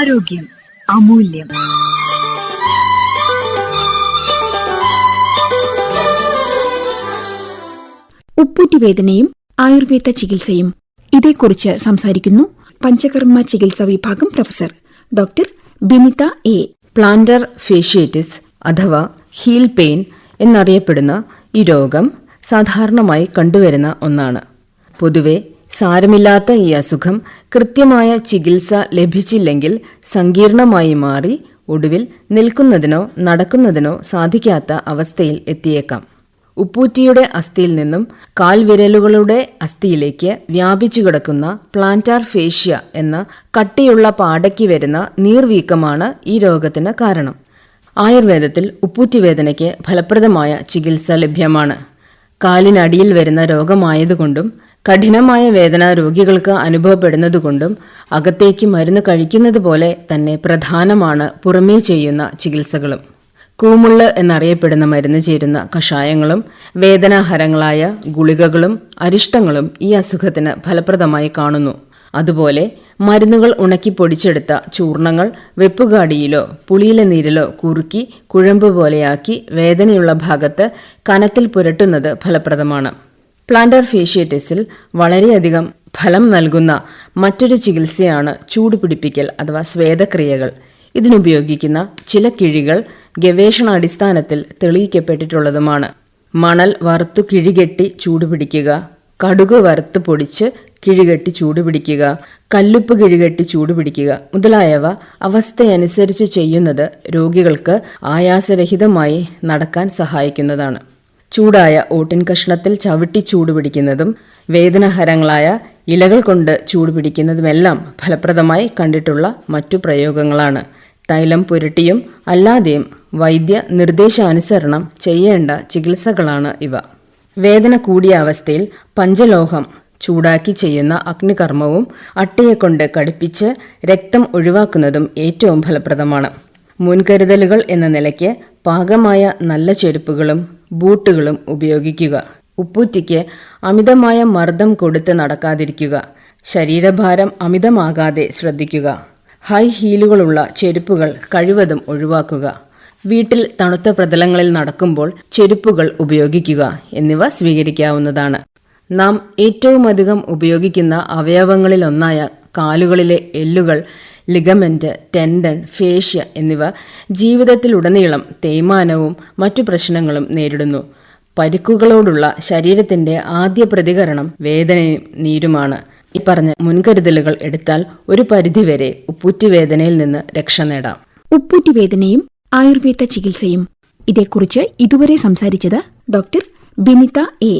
ആരോഗ്യം അമൂല്യം. ഉപ്പൂറ്റിവേദനയും ആയുർവേദ ചികിത്സയും ഇതേക്കുറിച്ച് സംസാരിക്കുന്നു പഞ്ചകർമ്മ ചികിത്സാ വിഭാഗം professor doctor Binitha A. Plantar fasciitis അഥവാ ഹീൽ പെയിൻ എന്നറിയപ്പെടുന്ന ഈ രോഗം സാധാരണമായി കണ്ടുവരുന്ന ഒന്നാണ്. പൊതുവെ സാരമില്ലാത്ത ഈ അസുഖം കൃത്യമായ ചികിത്സ ലഭിച്ചില്ലെങ്കിൽ സങ്കീർണമായി മാറി ഒടുവിൽ നിൽക്കുന്നതിനോ നടക്കുന്നതിനോ സാധിക്കാത്ത അവസ്ഥയിൽ എത്തിയേക്കാം. ഉപ്പൂറ്റിയുടെ അസ്ഥിയിൽ നിന്നും കാൽവിരലുകളുടെ അസ്ഥിയിലേക്ക് വ്യാപിച്ചു കിടക്കുന്ന പ്ലാന്റാർ ഫേഷ്യ എന്ന കട്ടിയുള്ള പാടയ്ക്ക് വരുന്ന നീർവീക്കമാണ് ഈ രോഗത്തിന് കാരണം. ആയുർവേദത്തിൽ ഉപ്പൂറ്റിവേദനയ്ക്ക് ഫലപ്രദമായ ചികിത്സ ലഭ്യമാണ്. കാലിനടിയിൽ വരുന്ന രോഗമായതുകൊണ്ടും കഠിനമായ വേദന രോഗികൾക്ക് അനുഭവപ്പെടുന്നതുകൊണ്ടും അകത്തേക്ക് മരുന്ന് കഴിക്കുന്നത് പോലെ തന്നെ പ്രധാനമാണ് പുറമേ ചെയ്യുന്ന ചികിത്സകളും. കൂമുള്ള് എന്നറിയപ്പെടുന്ന മരുന്ന് ചേരുന്ന കഷായങ്ങളും വേദനാഹരങ്ങളായ ഗുളികകളും അരിഷ്ടങ്ങളും ഈ അസുഖത്തിന് ഫലപ്രദമായി കാണുന്നു. അതുപോലെ മരുന്നുകൾ ഉണക്കി പൊടിച്ചെടുത്ത ചൂർണങ്ങൾ വെപ്പുകാടിയിലോ പുളിയിലെ നീരിലോ കുറുക്കി കുഴമ്പ് പോലെയാക്കി വേദനയുള്ള ഭാഗത്ത് കനത്തിൽ പുരട്ടുന്നത് ഫലപ്രദമാണ്. പ്ലാന്റർ ഫേഷ്യേറ്റിസിൽ വളരെയധികം ഫലം നൽകുന്ന മറ്റൊരു ചികിത്സയാണ് ചൂട് പിടിപ്പിക്കൽ അഥവാ സ്വേദക്രിയകൾ ഇതിനുപയോഗിക്കുന്ന ചില കിഴികൾ ഗവേഷണാടിസ്ഥാനത്തിൽ തെളിയിക്കപ്പെട്ടിട്ടുള്ളതുമാണ്. മണൽ വറുത്തു കിഴികെട്ടി ചൂടുപിടിക്കുക കടുക് വറുത്ത് പൊടിച്ച് കിഴികെട്ടി ചൂടുപിടിക്കുക കല്ലുപ്പ് കിഴികെട്ടി ചൂടുപിടിക്കുക മുതലായവ അവസ്ഥയനുസരിച്ച് ചെയ്യുന്നത് രോഗികൾക്ക് ആയാസരഹിതമായി നടക്കാൻ സഹായിക്കുന്നതാണ്. ചൂടായ ഓട്ടിൻ കഷ്ണത്തിൽ ചവിട്ടി ചൂടുപിടിക്കുന്നതും വേദനഹരങ്ങളായ ഇലകൾ കൊണ്ട് ചൂടുപിടിക്കുന്നതുമെല്ലാം ഫലപ്രദമായി കണ്ടിട്ടുള്ള മറ്റു പ്രയോഗങ്ങളാണ്. തൈലം പുരട്ടിയും അല്ലാതെയും വൈദ്യ നിർദ്ദേശാനുസരണം ചെയ്യേണ്ട ചികിത്സകളാണ് ഇവ. വേദന കൂടിയ അവസ്ഥയിൽ പഞ്ചലോഹം ചൂടാക്കി ചെയ്യുന്ന അഗ്നികർമ്മവും അട്ടയെക്കൊണ്ട് കടുപ്പിച്ച് രക്തം ഒഴിവാക്കുന്നതും ഏറ്റവും ഫലപ്രദമാണ്. മുൻകരുതലുകൾ എന്ന നിലയ്ക്ക് പാകമായ നല്ല ചെരുപ്പുകളും ബൂട്ടുകളും ഉപയോഗിക്കുക. ഉപ്പൂറ്റിക്ക് അമിതമായ മർദ്ദം കൊടുത്ത് നടക്കാതിരിക്കുക. ശരീരഭാരം അമിതമാകാതെ ശ്രദ്ധിക്കുക. ഹൈ ഹീലുകളുള്ള ചെരുപ്പുകൾ കഴിവതും ഒഴിവാക്കുക. വീട്ടിൽ തണുത്ത പ്രതലങ്ങളിൽ നടക്കുമ്പോൾ ചെരുപ്പുകൾ ഉപയോഗിക്കുക എന്നിവ സ്വീകരിക്കാവുന്നതാണ്. നാം ഏറ്റവുമധികം ഉപയോഗിക്കുന്ന അവയവങ്ങളിലൊന്നായ കാലുകളിലെ എല്ലുകൾ ലിഗമെന്റ് ടെൻഡൻ ഫേഷ്യ എന്നിവ ജീവിതത്തിലുടനീളം തേയ്മാനവും മറ്റു പ്രശ്നങ്ങളും നേരിടുന്നു. പരിക്കുകളോടുള്ള ശരീരത്തിന്റെ ആദ്യ പ്രതികരണം വേദനയും നീരുമാണ്. ഈ പറഞ്ഞ മുൻകരുതലുകൾ എടുത്താൽ ഒരു പരിധിവരെ ഉപ്പൂറ്റുവേദനയിൽ നിന്ന് രക്ഷ നേടാം. ഉപ്പൂറ്റുവേദനയും ആയുർവേദ ചികിത്സയും. ഇതേക്കുറിച്ച് ഇതുവരെ സംസാരിച്ചത് ഡോക്ടർ ബിനിത എ.